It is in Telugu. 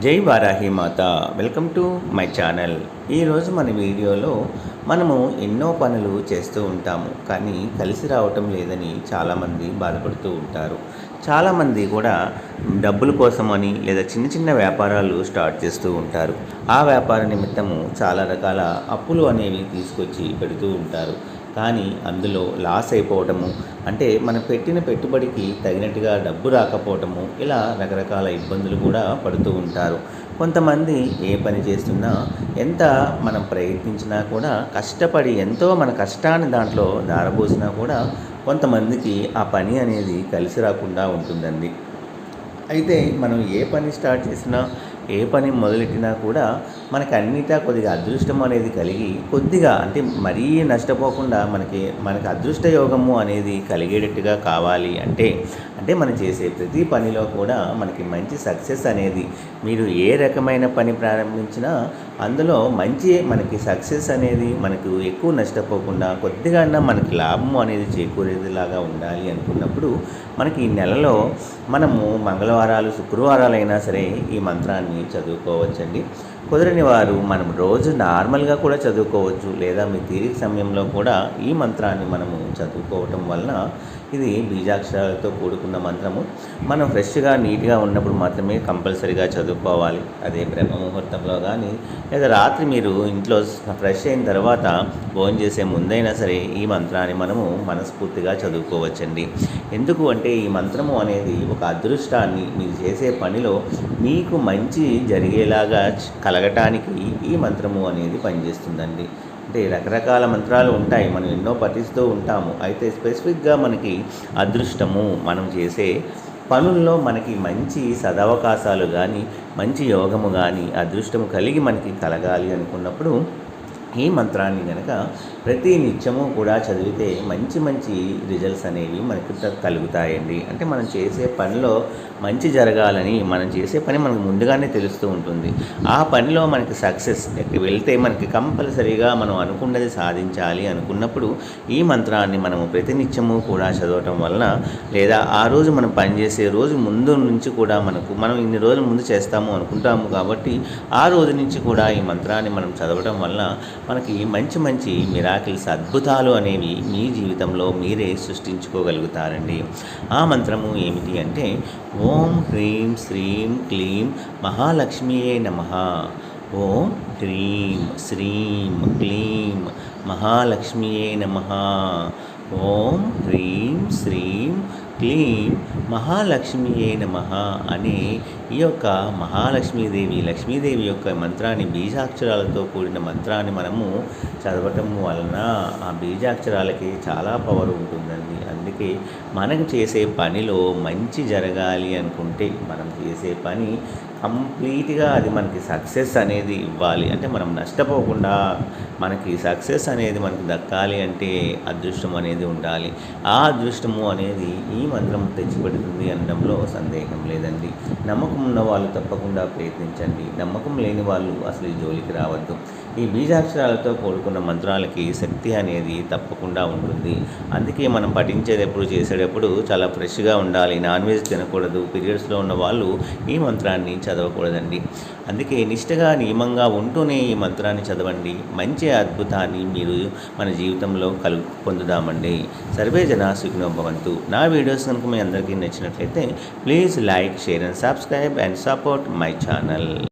జై Varahi Mata. Welcome to my channel. ఈరోజు మన వీడియోలో మనము ఎన్నో పనులు చేస్తూ ఉంటాము కానీ కలిసి రావటం లేదని చాలామంది బాధపడుతూ ఉంటారు. చాలామంది కూడా డబ్బుల కోసమని లేదా చిన్న చిన్న వ్యాపారాలు స్టార్ట్ చేస్తూ ఉంటారు. ఆ వ్యాపార నిమిత్తము చాలా రకాల అప్పులు అనేవి తీసుకొచ్చి పెడుతూ ఉంటారు. కానీ అందులో లాస్ అయిపోవటము అంటే మనం పెట్టిన పెట్టుబడికి తగినట్టుగా డబ్బు రాకపోవటము ఇలా రకరకాల ఇబ్బందులు కూడా పడుతూ ఉంటారు. కొంతమంది ఏ పని చేస్తున్నా ఎంత మనం ప్రయత్నించినా కూడా కష్టపడి ఎంతో మన కష్టాన్ని దాంట్లో దారబోసినా కూడా కొంతమందికి ఆ పని అనేది కలిసి రాకుండా ఉంటుందండి. అయితే మనం ఏ పని స్టార్ట్ చేసినా ఏ పని మొదలెట్టినా కూడా మనకి అన్నిటా కొద్దిగా అదృష్టం అనేది కలిగి కొద్దిగా అంటే మరీ నష్టపోకుండా మనకి మనకి అదృష్ట యోగము అనేది కలిగేటట్టుగా కావాలి అంటే అంటే మనం చేసే ప్రతి పనిలో కూడా మనకి మంచి సక్సెస్ అనేది మీరు ఏ రకమైన పని ప్రారంభించినా అందులో మంచి మనకి సక్సెస్ అనేది మనకు ఎక్కువ నష్టపోకుండా కొద్దిగా మనకి లాభం అనేది చేకూరేదిలాగా ఉండాలి అనుకున్నప్పుడు మనకి ఈ నెలలో మనము మంగళవారాలు శుక్రవారాలు అయినా సరే ఈ మంత్రాన్ని చదువుకోవచ్చండి. కుదరని వారు మనం రోజు నార్మల్గా కూడా చదువుకోవచ్చు లేదా మీ తీరిక సమయంలో కూడా ఈ మంత్రాన్ని మనము చదువుకోవటం వలన ఇది బీజాక్షరాలతో కూడుకున్న మంత్రము. మనం ఫ్రెష్గా నీట్గా ఉన్నప్పుడు మాత్రమే కంపల్సరీగా చదువుకోవాలి. అదే బ్రహ్మ ముహూర్తంలో కానీ లేదా రాత్రి మీరు ఇంట్లో ఫ్రెష్ అయిన తర్వాత భోజనం చేసే ముందైనా సరే ఈ మంత్రాన్ని మనము మనస్ఫూర్తిగా చదువుకోవచ్చండి. ఎందుకు అంటే ఈ మంత్రము అనేది ఒక అదృష్టాన్ని మీరు చేసే పనిలో మీకు మంచి జరిగేలాగా కలగటానికి ఈ మంత్రము అనేది పనిచేస్తుందండి. అంటే రకరకాల మంత్రాలు ఉంటాయి. మనం ఎన్నో పఠిస్తూ ఉంటాము. అయితే స్పెసిఫిక్గా మనకి అదృష్టము మనం చేసే పనుల్లో మనకి మంచి సదవకాశాలు కానీ మంచి యోగము కానీ అదృష్టము కలిగి మనకి కలగాలి అనుకున్నప్పుడు ఈ మంత్రాన్ని కనుక ప్రతి నిత్యము కూడా చదివితే మంచి మంచి రిజల్ట్స్ అనేవి మనకి త- కలుగుతాయండి. అంటే మనం చేసే పనిలో మంచి జరగాలని మనం చేసే పని మనకు ముందుగానే తెలుస్తూ ఉంటుంది. ఆ పనిలో మనకి సక్సెస్ వెళ్తే మనకి కంపల్సరీగా మనం అనుకున్నది సాధించాలి అనుకున్నప్పుడు ఈ మంత్రాన్ని మనము ప్రతినిత్యము కూడా చదవటం వలన లేదా ఆ రోజు మనం పనిచేసే రోజు ముందు నుంచి కూడా మనకు మనం ఇన్ని రోజుల ముందు చేస్తాము అనుకుంటాము కాబట్టి ఆ రోజు నుంచి కూడా ఈ మంత్రాన్ని మనం చదవటం వలన మనకి మంచి మంచి మిరాకిల్స్ అద్భుతాలు అనేవి మీ జీవితంలో మీరే సృష్టించుకోగలుగుతారండి. ఆ మంత్రము ఏమిటి అంటే ఓం హ్రీం శ్రీం క్లీం మహాలక్ష్మియే నమ. ఓం హ్రీం శ్రీం క్లీం మహాలక్ష్మియే నమ. ఓం హ్రీం శ్రీం క్లీం మహాలక్ష్మియే నమ అనే ఈ యొక్క మహాలక్ష్మీదేవి లక్ష్మీదేవి యొక్క మంత్రాన్ని బీజాక్షరాలతో కూడిన మంత్రాన్ని మనము చదవటం వలన ఆ బీజాక్షరాలకి చాలా పవర్ ఉంటుందండి. అందుకే మనం చేసే పనిలో మంచి జరగాలి అనుకుంటే మనం చేసే పని కంప్లీట్గా అది మనకి సక్సెస్ అనేది ఇవ్వాలి. అంటే మనం నష్టపోకుండా మనకి సక్సెస్ అనేది మనకు దక్కాలి అంటే అదృష్టం అనేది ఉండాలి. ఆ అదృష్టము అనేది ఈ మంత్రం తెచ్చిపెడుతుంది అనడంలో సందేహం లేదండి. నమ్మకం ఉన్న వాళ్ళు తప్పకుండా ప్రయత్నించండి. నమ్మకం లేని వాళ్ళు అసలు ఈ జోలికి రావద్దు. ఈ బీజాక్షరాలతో కూడుకున్న మంత్రాలకి శక్తి అనేది తప్పకుండా ఉంటుంది. అందుకే మనం పఠించేటప్పుడు చేసేటప్పుడు చాలా ఫ్రెష్గా ఉండాలి. నాన్ వెజ్ తినకూడదు. పీరియడ్స్లో ఉన్న వాళ్ళు ఈ మంత్రాన్ని చదవకూడదండి. అందుకే నిష్టగా నియమంగా ఉంటూనే ఈ మంత్రాన్ని చదవండి. మంచి అద్భుతాన్ని మీరు మన జీవితంలో కలు పొందుదామండి. సర్వే జన భవంతు నా వీడియోస్ కనుక మీ అందరికీ నచ్చినట్లయితే please like share and subscribe and support my channel.